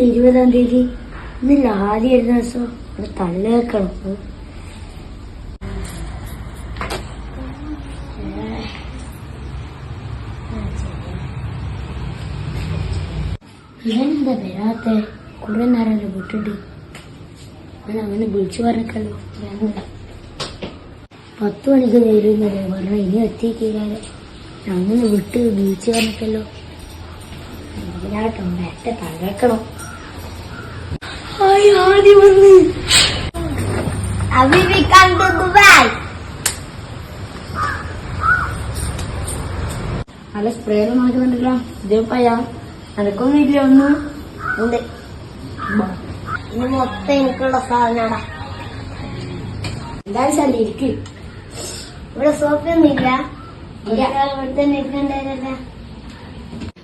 ഇന്നലെ ഇരുപതാം തീയതി. ഇന്നല്ല ആദ്യം ഒരു ദിവസം. അത് തള്ളേക്കണം ഇവനെന്താ വരാത്ത? കുറെ നേരം വിട്ടിട്ട്. ഞാൻ അങ്ങനെ വിളിച്ചു പറഞ്ഞല്ലോ പത്ത് മണിക്ക് വരുന്നല്ലേ പറഞ്ഞ. ഇനി എത്തിക്കില്ലാതെ അങ്ങനെ വിട്ട് വിളിച്ചു പറഞ്ഞല്ലോ ഇതിനാട്ടോ നേരത്തെ തകർക്കണം ആദ്യം വന്ന്. ദുബായ് നല്ല സ്പ്രേ നോക്കുന്നുണ്ടല്ലോ ഇതേപ്പയ്യ നടക്കൊന്നും ഇല്ല ഒന്നും ഉണ്ട്. ഇത് മൊത്തം എനിക്കുള്ള സാധനടാ എന്തായാലും ശരി ഇരിക്ക്. ഇവിടെ സോഫയൊന്നും ഇല്ല. ഇവിടെ തന്നെ ഇരിക്കണ്ടായിരുന്നല്ലേ.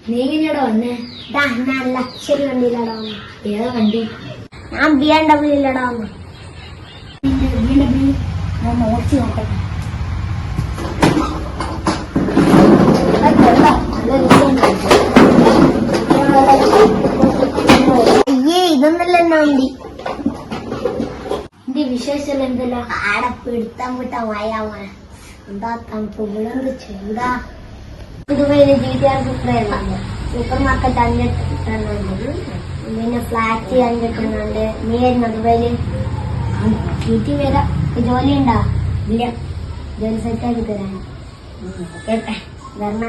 നീ എങ്ങനെയാടാ വന്നേ? നല്ല ലക്ഷറി വണ്ടിയിലടാ വന്നെ. ഏതാ വണ്ടി? ഞാൻ ബി എം ഡബ്ല്യൂലടാ വന്നെ. ഞാൻ നോക്കി നോക്കട്ടെ. അയ്യേ ഇതൊന്നല്ല എന്നെ വണ്ടി? എന്റെ വിശേഷം എന്തല്ലോ? ആടെ പിടുത്താൻ വിട്ട മയാമ എന്താ തണുപ്പ്? ഇവിടെ എന്ത് ചൂടാ. ദുബൈയിൽ G T R super super market അഞ്ചെട്ടെണ്ണുണ്ട് പിന്നെ ഫ്ലാറ്റ് അഞ്ചെട്ടെണ്ണുണ്ട് നീ വരുന്ന ദുബൈയിൽ വീട്ടിൽ വരാം. ജോലി ഉണ്ടോ? ഇല്ല. ജോലി സെറ്റാക്കി തരാൻ കേട്ടെ വരണ.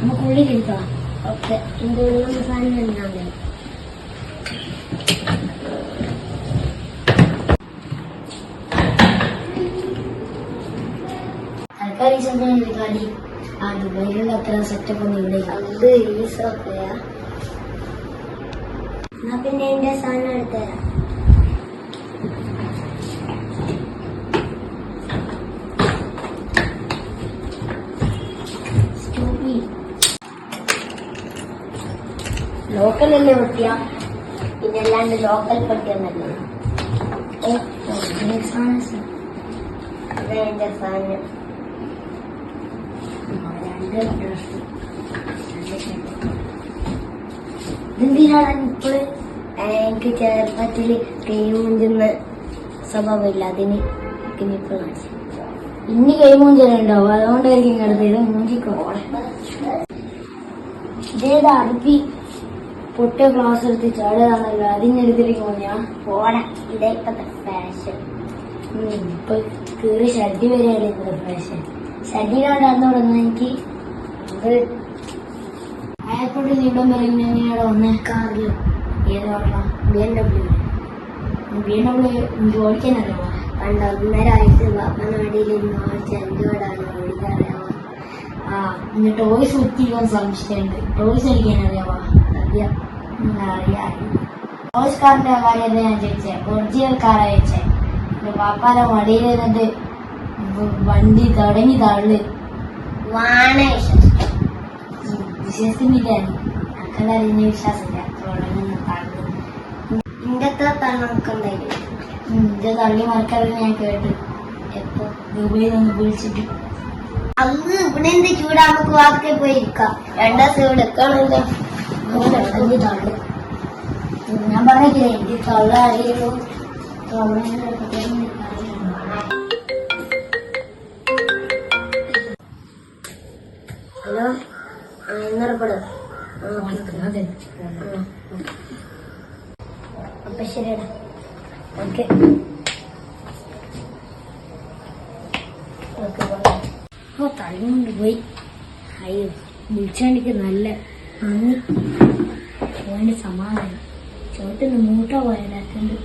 നമുക്ക് ഉള്ളിലിരിക്കാം ഓക്കെ. എന്റെ ഉള്ളിൽ സാധനം ഉണ്ടാവില്ല ഈ സംഭവം പരിപാടി ആ ദുബായിലുള്ള അത്ര സെറ്റപ്പ് ഒന്നും ഇവിടെ. അത് ഈ സോഫയാ എന്നാ പിന്നെ എന്റെ സാധനം എടുത്തരാം ലോക്കൽ അല്ലേ പറ്റിയ പിന്നെ അല്ലാണ്ട് ലോക്കൽ പട്ടിയൊന്നല്ല അതെ എന്റെ സാധനം. എന്തിനാണ് ഇപ്പോൾ എനിക്ക് ചെറുപ്പത്തിൽ കൈമുഞ്ചുന്ന സ്വഭാവമില്ല. അതിന് കാണിച്ചു ഇനി കൈമൂഞ്ചലുണ്ടാവും അതുകൊണ്ടായിരിക്കും കിടന്നത് ഇത് മൂഞ്ചിക്കോ ഇതേതാ അറുപ്പി പൊട്ടിയ ക്ലാസ് എടുത്ത് ചാടുകയാണല്ലോ. അതിനെടുത്തിരിക്കുമോ ഞാൻ പോടാ. ഇതേ ഇപ്പത്തെ ഫാഷൻ ഇപ്പൊ കീറി ഷഡി വരെയല്ലേ ഇന്നത്തെ ഫാഷൻ ഷഡ്ഡിയിലാണ്ടാന്ന് പറഞ്ഞാൽ എനിക്ക് അത് അയാൾക്കൊണ്ട് നീളം പറയുന്നതിനോട് വന്ന കാറിൽ ഏതാ B M W B M W ഓടിക്കാനല്ലോ പണ്ട് ഒന്നര വയസ്സ് ബാപ്പനാടിയിലിരുന്ന് ഓടിച്ച എന്തുകൊണ്ടാണ് ആ ഇന്ന് ടോയ്സ് കുത്തിക്കാൻ സംശയമുണ്ട് ടോയ്സ് കളിക്കാൻ അറിയാവാ? അറിയാം. ടോയ്സ് കാറിന്റെ കാര്യമല്ല ഞാൻ ചോദിച്ചേ. ഒറിജിനൽ കാറാ ചോദിച്ചേ എന്റെ പാപ്പാന്റെ മടിയിൽ നിന്നിട്ട് വ- വണ്ടി തുടങ്ങി തള്ളു. വാണേഷൻ വിശ്വസിക്കുന്നില്ല അക്കെല്ലാരും ഇനി വിശ്വാസമില്ല തുടങ്ങുന്ന തള്ളു ഇന്നത്തെ തണുക്കുണ്ടായിരുന്നു ഉം, ഇത് തള്ളി മറക്കാറില്ല ഞാൻ കേട്ടു എപ്പോ ദുബൈയിൽ നിന്ന് അന്ന് ഇവിടെ എന്ത് ചൂടാ നമുക്ക് വാർത്തെ പോയി ഇരിക്കാം രണ്ടു ദിവസം തുടങ്ങി ഉം, ഞാൻ പറഞ്ഞില്ലേ എനിക്ക് തള്ള അറിയുള്ളൂ ഹലോ അപ്പൊ ശരിയടാ. ഓക്കെ. ഓ തള്ളിക്കൊണ്ട് പോയി. അയ്യോ വിളിച്ചാണ്ടിക്ക് നല്ല നന്ദി. പോയിന്റെ സമാധാനം. ചോട്ടിന് മൂട്ട പോയാലാക്കുണ്ട്